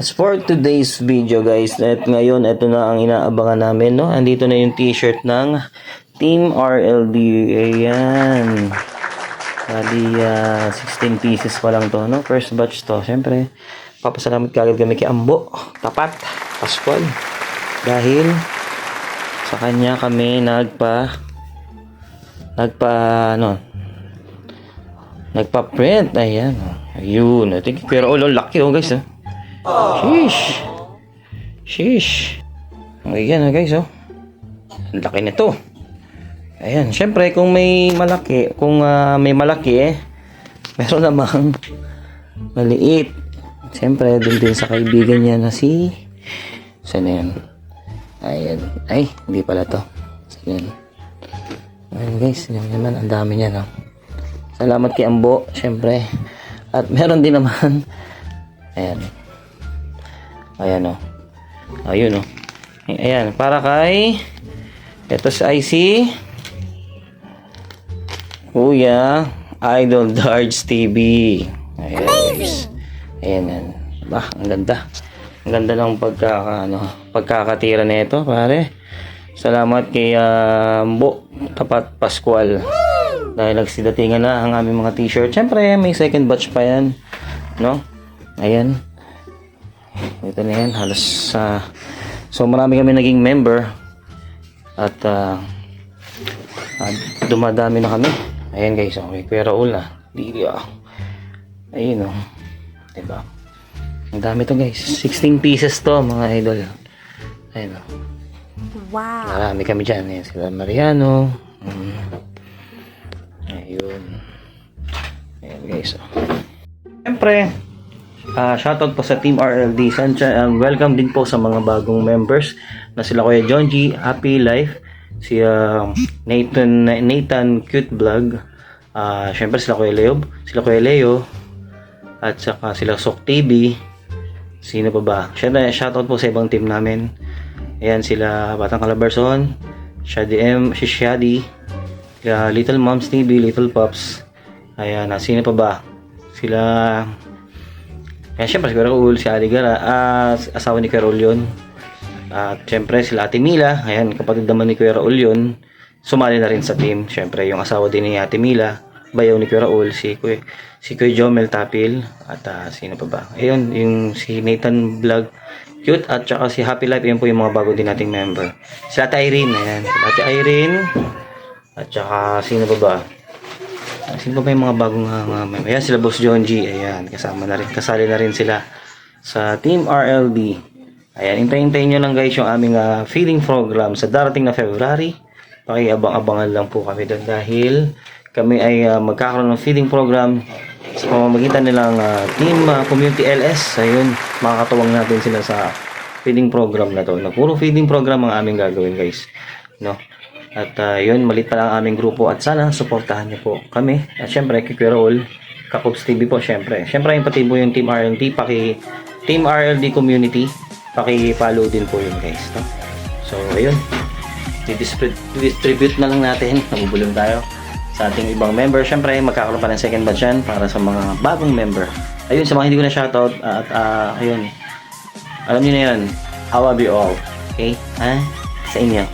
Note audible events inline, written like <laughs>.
Yes, for today's video guys, at ngayon ito na ang inaabangan namin, no? Andito na yung t-shirt ng Team RLD. Ayan. Bali, ah, 16 pieces pa lang to, no? First batch to. Siyempre, papasalamat kagad kami kay Ambo, Tapat, Pascual. Dahil sa kanya kami nagpa nagpa ano nagpa-print. Ayan. Ayun. I think pero oh, laki oh guys. Oh. Sheesh. Sheesh. Ayan na guys oh. Ang laki nito. Ayan, syempre kung may malaki, kung ah, may malaki eh, meron namang maliit. Syempre, dun din sa kaibigan niya na si... Saan na yan? Ayan. Ay, hindi pala to. Ayan. Ayan guys, yun naman, ang dami niya no. Salamat kay Ambo, syempre. At meron din naman, ayan. Ayan o. Ayun o. Ayan, para kay, ito si IC, Kuya, Idol Darts TV. Ayan, guys. Ayan, yan. Bah, ang ganda. Ang ganda ng pagkaka, ano, pagkakatira nito, pare. Salamat kay ah, Mbo Tapat Pascual. Dahil nagsidatingan na ang aming mga t-shirt. Siyempre, may second batch pa yan. No? Ayan. Ito na yan. Halos sa... so, marami kami naging member. At ah, ah, dumadami na kami. Ayan guys. Okay. Kuya Raul na. Dili ah. Ayun oh. Diba? Ang dami to guys. 16 pieces to mga idol. Ayun oh. Wow. Marami kami dyan. Ayan, sila Mariano. Mm. Ayun. Ayan guys. Oh. Siyempre, ah shoutout po sa Team RLD. Sancha, um, welcome din po sa mga bagong members na sila Kuya John G, Happy Life, si ah, Nathan, Nathan Cute Vlog, ah Siyempre sila Kuya Leo, sila Kuya Leo, at saka sila Sok TV, Sino pa ba? Siyempre, shoutout po sa ibang team namin. Ayan sila Batang Calabarzon, Shady M, si Shady, sila Little Moms TV, Little Pops. Ayan, ah, sino pa ba? Sila Ayan, syempre si Kuya Raul, si Ali Gara, ah, asawa ni Kuya Raul yun. At syempre sila Ate Mila, ayan, kapatid naman ni Kuya Raul yun. Sumali na rin sa team. Syempre, yung asawa din ni Ate Mila, bayaw ni Kuya Raul, si Kuya, si Kuya Jomel Tapil, at ah, sino pa ba? Ayun, yung si Nathan Vlog, cute, at saka si Happy Life, yun po yung mga bago din nating member. Si Ate Irene, ayan, si Ate Irene, at saka sino pa ba? Ah, Sino ba yung mga bagong uh, mga member? Ayan, sila Boss John G. Ayan, kasama na rin. Kasali na rin sila sa Team RLD. Ayan, hintayin-hintayin nyo lang guys yung aming ah, feeding program sa darating na February. Pakiabang-abangan lang po kami doon dahil kami ay ah, magkakaroon ng feeding program sa pamamagitan nilang ah, Team ah, Community LS. Ayun, makakatuwang natin sila sa feeding program na to. Na puro feeding program ang aming gagawin guys. No? At ah, yun, malit pa lang ang aming grupo at sana suportahan niyo po kami. At syempre, kay Kuya Raul, TV po, syempre. Syempre, yung pati po yung Team RLD, paki Team RLD Community, paki-follow din po yun guys. No? So, ayun. Distribute na lang natin. <laughs> Nabubulong tayo sa ating ibang member. Syempre, magkakaroon pa ng second batch yan para sa mga bagong member. Ayun, sa mga hindi ko na shoutout, at ah, ayun, alam niyo na yun, I be all. Okay? Ha? Sa inyo.